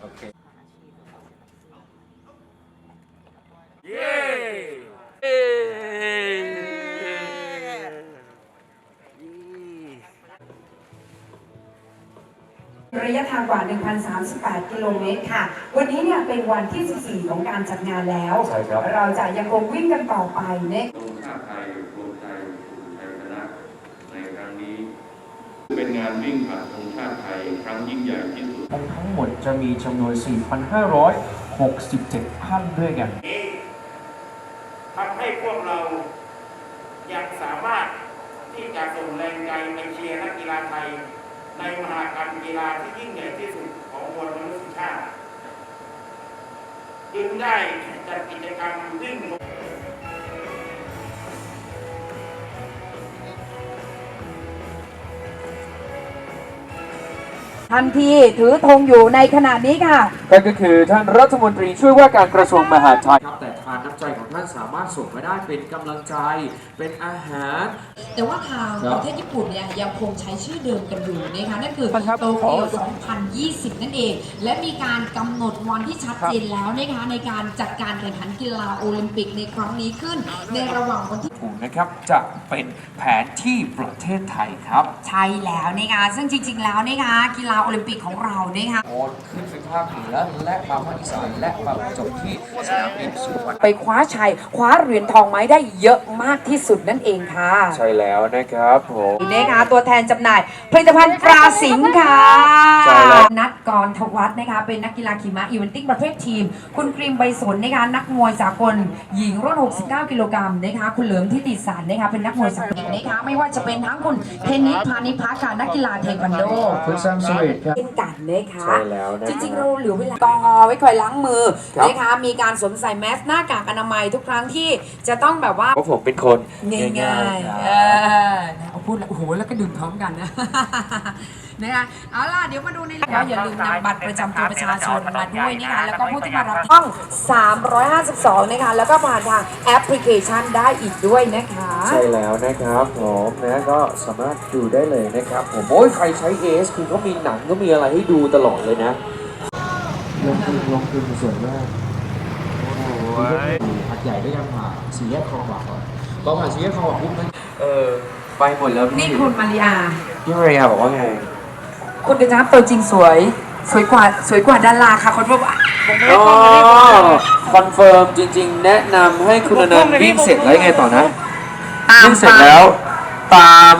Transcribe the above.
โอเค เย้เระยะทางกว่า 1,038 กิโลเมตรค่ะ วันนี้เนี่ยเป็นวันที่ 14 ของการจัดงานแล้วเราจะยังคงวิ่งกันต่อไปเนี่ย เป็นงานวิ่งผ่านธงชาติไทยครั้งยิ่งใหญ่ที่สุดองค์ทั้งหมดจะมีจำนวน 4,567ท่านด้วยกันนี้ทำให้พวกเรายังสามารถที่จะส่งแรงใจไปเชียร์นักกีฬาไทย ในมหากรรมกีฬาที่ยิ่งใหญ่ที่สุดของมวลมนุษยชาติ จึงได้จัดกิจกรรม ท่านที่ถือธงอยู่ในขณะนี้ค่ะนั่นก็คือท่านรัฐมนตรีช่วยว่าการกระทรวงมหาดไทยครับแต่ทานน้ำใจของท่านสามารถส่งมาได้เป็นกำลังใจ เป็นอาหาร แต่ว่าทางครับประเทศญี่ปุ่นเนี่ยยังคงใช้ชื่อเดิมกันอยู่นะคะนั่นคือครับโตเกียว2020 นั่นเอง และมีการกำหนดวันที่ชัดเจนแล้วนะคะในการจัดการแข่งขันกีฬาโอลิมปิกในครั้งนี้ขึ้น ในระหว่างวันที่ถูกนะครับจะเป็นแผนที่ประเทศไทยครับ ใช่แล้วนะคะซึ่งจริง ๆ แล้วนะคะกีฬาโอลิมปิกของเรานะคะโอนขึ้นไปภาคเหนือและมาภาคอีสานและมาจบที่สนามบินสุวรรณไปคว้าชัยคว้าเหรียญทองไม้ได้เยอะมากที่สุดนั่นเองค่ะใช่แล้วนะครับผมนะคะตัวแทนจำหน่ายผลิตภัณฑ์ปลาสิงค์ค่ะใช่แล้วนัดกรทวัฒน์นะคะเป็นนักกีฬาขี่ม้าอีเวนติ้งประเภททีม คุณกรีมใบสนนะคะนักมวยสากล หญิงรุ่น 69 กิโลกรัมนะคะคุณเหลิมทิติสารนะคะเป็นนักมวยสากลนะคะไม่ว่าจะเป็นทั้งคุณเทนนิสพานิพักค่ะนักกีฬาเทควันโดคุณแซมสวีทครับ เช่นกันนะคะ ใช่แล้วนะครับจริงๆ เราเหลือเวลาแอลกอฮอล์ไว้คอยล้างมือครับ นะคะ มีการสวมใส่แมสหน้ากากอนามัยทุกครั้งที่จะต้องแบบว่าเพราะผมเป็นคน ง่ายๆๆคเอรับอเอา พูดแล้วโอ้โหแล้วก็ดื่มพร้อมกันนะ นะคะเอาล่ะเดี๋ยวมาดูในแล้วอย่าลืมนำบัตรประจำตัวประชาชนมาด้วยนะคะแล้วก็ผู้ที่มารับช่อง 352 นะคะ แล้วก็ผ่านทางแอปพลิเคชันได้อีกด้วยนะคะ ใช่แล้วนะครับผมนะก็สามารถดูได้เลยนะครับผมโอ้ยใครใช้ AS คือก็มีหนังก็มีอะไรให้ดูตลอดเลยนะลงทุนลงทุนส่วนมากโอ้ยหัดใหญ่ก็ยังผ่านสี่แยกคลองหวานก่อนพอผ่านสี่แยกคลองหวานปุ๊บนะเออ ไปหมดแล้วพี่นี่คุณมาริอาพี่มาริยาบอกว่าไง คุณกระจับตัวจริงสวย สวยกว่าสวยกว่าดาราค่ะคนบอกว่าผมไม่ได้อ๋อฟังเลยคอนเฟิร์มจริง ๆ แนะนำให้คุณอนันต์วิ่งเสร็จแล้วยังไงต่อนะตามวิ่งเสร็จแล้ว ตาม